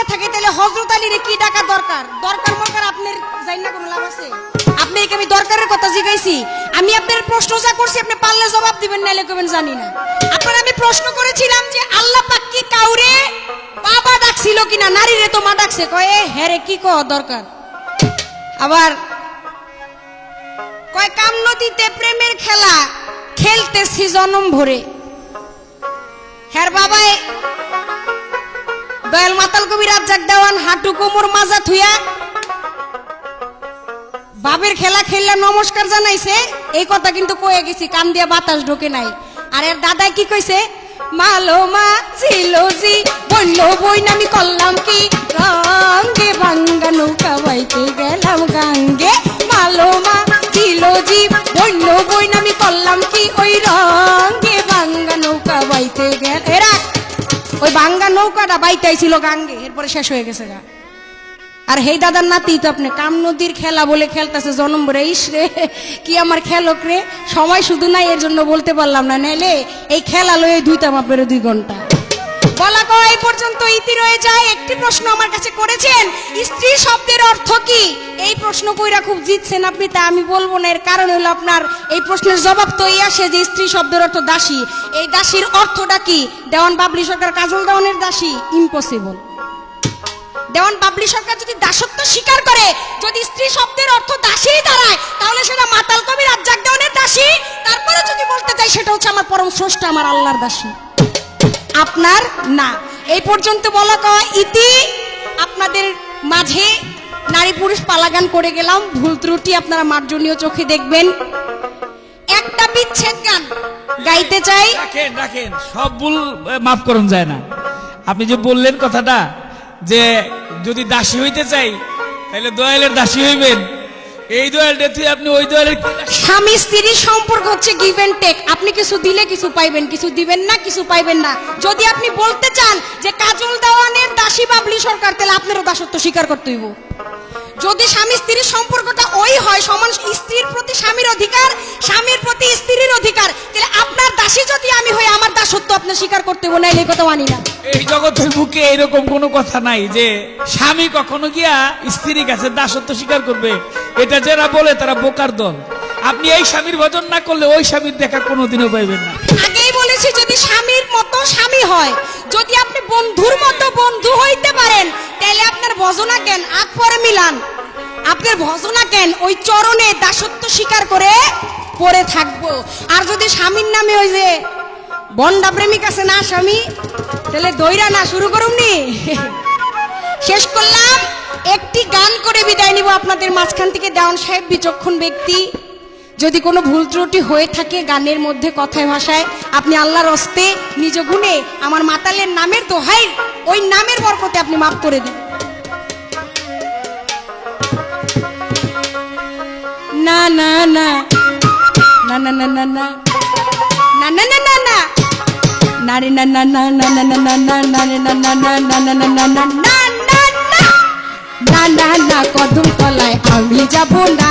থেকে থাকে, তাহলে হজরত আলীর কি টাকা দরকার? দরকার মরকার আপনার যাই না কোনো লাভ আছে? আপনি আমি দরকারের কথা জিজ্ঞাসি আমি আপনার প্রশ্ন যা করছি, আপনি পারলে জবাব দিবেন, নাইলে কবেন জানি না। আপনার আমি প্রশ্ন করেছিলাম যে আল্লাহ পাক কি কাউরে বাবা ডাকছিল কিনা, নারীরে তো মা ডাকছে, কয়ে হ্যারে কি ক দরকার? আবার কয়, কাম নদীতে প্রেমের খেলা খেলতেছি জনম ভরে। হ্যার বাবাই দয়াল মাতাল কবি রাজ্জাক দেওয়ান, হাঁটু কোমর মাজা থুয়া। বাবের খেলা খেললে নমস্কার জানাইছে, এই কথা কিন্তু কয়ে গেছি, কান দিয়ে বাতাস ঢোকে নাই। আর এর দাদাই কি কইছে? মালো মা ছিল জি, বলল বই নামি করলাম কি? নৌকাটা বাইতাইছিল গাঙ্গে, এরপরে শেষ হয়ে গেছে গা। আর হেই দাদার নাতি তো আপনি কাম নদীর খেলা বলে খেলতেছে, জনম রে, ইস রে, কি আমার খেলক রে? সময় শুধু নাই, এর জন্য বলতে পারলাম না। নাইলে এই খেলা লয়ে ধুইতাম আপনার দুই ঘণ্টা। বলা এই পর্যন্ত ইতি রয়ে যায়। একটি প্রশ্ন আমার কাছে করেছেন, স্ত্রী শব্দের অর্থ কি? এই প্রশ্ন কইরা খুব জিতছেন আপনি, তা আমি বলব না। এর কারণ হলো আপনার এই প্রশ্নের জবাব তো এই আসে যে স্ত্রী শব্দের অর্থ দাসী। এই দাসীর অর্থটা কি? দেওয়ান বাবলি সরকার কাজল দেওয়ানের দাসী? ইম্পসিবল দেওয়ান বাবলি সরকার যদি দাসত্ব স্বীকার করে, যদি স্ত্রী শব্দের অর্থ দাসী দাঁড়ায়, তাহলে সেটা মাতাল কবি রাজ্জাক দেওয়ানের দাসী। তারপরে যদি বলতে চাই সেটা হচ্ছে আমার পরম স্রষ্টা, আমার আল্লাহর দাসী। আপনার না। এই পর্যন্ত বলা কয়, ইতি আপনাদের মাঝে নারী পুরুষ পালাগান করে গেলাম। ভুল ত্রুটি আপনারা মার্জনীয় চোখে দেখবেন। একটা বিচ্ছেদ গান গাইতে চাই। রাখেন রাখেন, সব ভুল মাফ করুন, যায় না। আপনি যে বললেন কথাটা, যে যদি দাসী হইতে চাই তাহলে দয়ালের দাসী হইবেন। এই দোয়ালটা তুই আপনি ওই দোয়ালের স্বামী স্ত্রীর সম্পর্ক হচ্ছে গিভ এন্ড টেক আপনি কিছু দিলে কিছু পাইবেন, কিছু দিবেন না, কিছু পাইবেন না। যদি আপনি বলতে চান যে কাজল দেওয়ানের দাসী বাবলি সরকার, তাহলে আপনারও দাসত্ব স্বীকার করতে হইব। যদি স্বামী স্ত্রীর সম্পর্কটা ওই হয়, সমান স্ত্রীর প্রতি স্বামীর অধিকার, স্বামীর প্রতি স্ত্রীর অধিকার, তাহলে আপনার দাসী যদি আমি হই, আমার দাসত্ব আপনি স্বীকার করতে হবে না এই কথা মানি না। এই জগতের বুকে এরকম কোনো কথা নাই যে স্বামী কখনো গিয়া স্ত্রীর কাছে দাসত্ব স্বীকার করবে। এটা যারা বলে, তারা বোকার দল। আপনি এই স্বামীর ভজন না করলে ওই স্বামীর দেখা কোনোদিনও পাইবেন না। আগেই বলেছি, যদি স্বামীর মতো স্বামী হয়, যদি আপনি বন্ধুর মতো বন্ধু হইতে পারেন, তাহলে আপনার ভজনা কেন? আগ পরে মিলান। আপনার ভজনা কেন? ওই চরণে দাসত্ব স্বীকার করে পড়ে থাকব। আর যদি স্বামীর নামে ওই যে বন্ডা প্রেমিক আছে না স্বামী, তাহলে দইরা না, শুরু করুন নি? শেষ করলাম। একটি গান করে বিদায় নিব আপনাদের মাঝখান থেকে, দেওয়ান সাহেব বিচক্ষণ ব্যক্তি। যদি কোনো ভুল ত্রুটি হয়ে থাকে গানের মধ্যে কথায় ভাষায় আপনি আল্লাহর হস্তে নিজ গুণে আমার মাতালের নামের দোহাই ওই নামের বরকতে আপনি মাফ করে দিন কদম তলায় আমি যাব না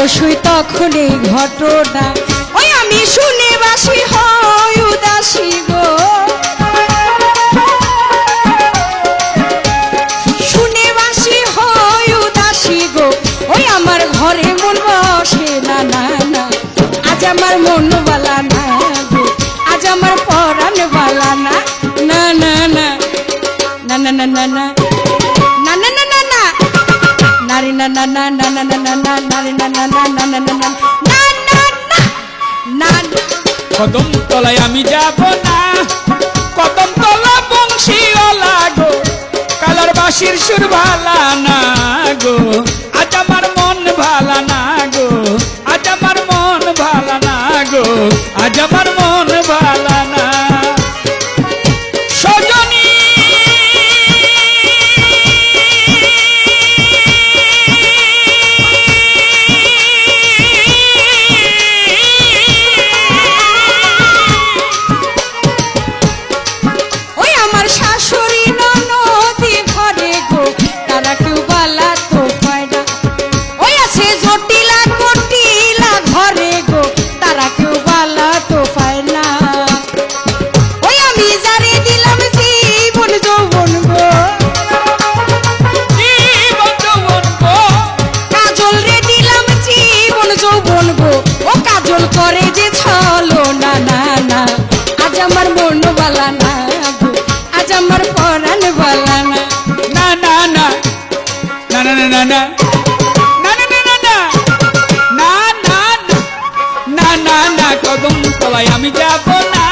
আলসই তখন এই ঘটনা। ওই আমি শুনে বাসি হয় উদাসী গো। শুনে বাসি হয় উদাসী গো। ওই আমার ঘরে মন বসে, না না না। আজ আমার মন বালা না আজ আমার পরাণ বালা না। না না না। না না না না না। না না না না না না না না নারী না না না না না না না না না না না কদম তলায় আমি যাব না। কদম তলা বংশীওয়ালা গো, কালার বাসির সুর ভালা না গো। আজ আমার মন ভালা না গো, আজ আমার মন ভালা না গো। আজ আমার মন মন না না না না না কদম তলায় আমি যাব না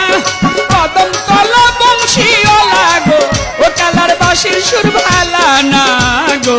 কদম তলা বংশীওলা গো ও কালার বাসির সুর ভালা না গো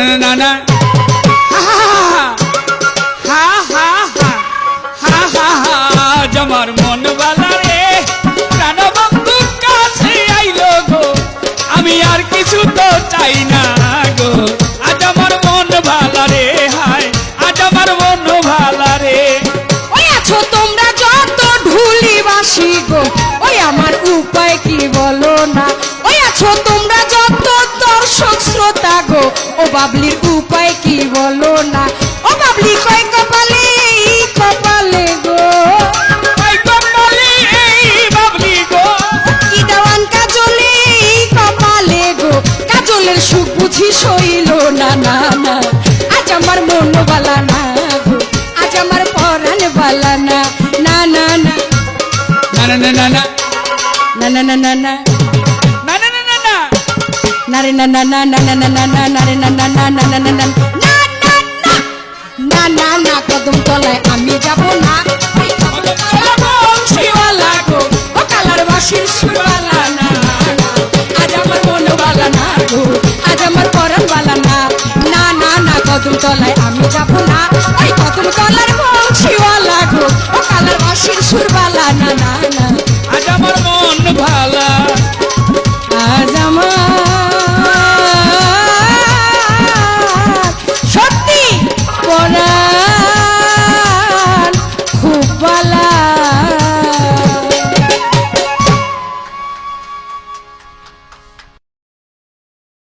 না মন আইলো গো। আমি আর কিছু তো চাই না। না না না না না না না না না না না না না না না নারে না না না না না না না না নারে না না না না না না না না না না না কদম তলায় আমি যাব না শিওয়ালা গো ও কালার বাসির সুরওয়ালা না আজ আমার মন বালা না গো আজ আমার পরাণ না না না না কদম তলায়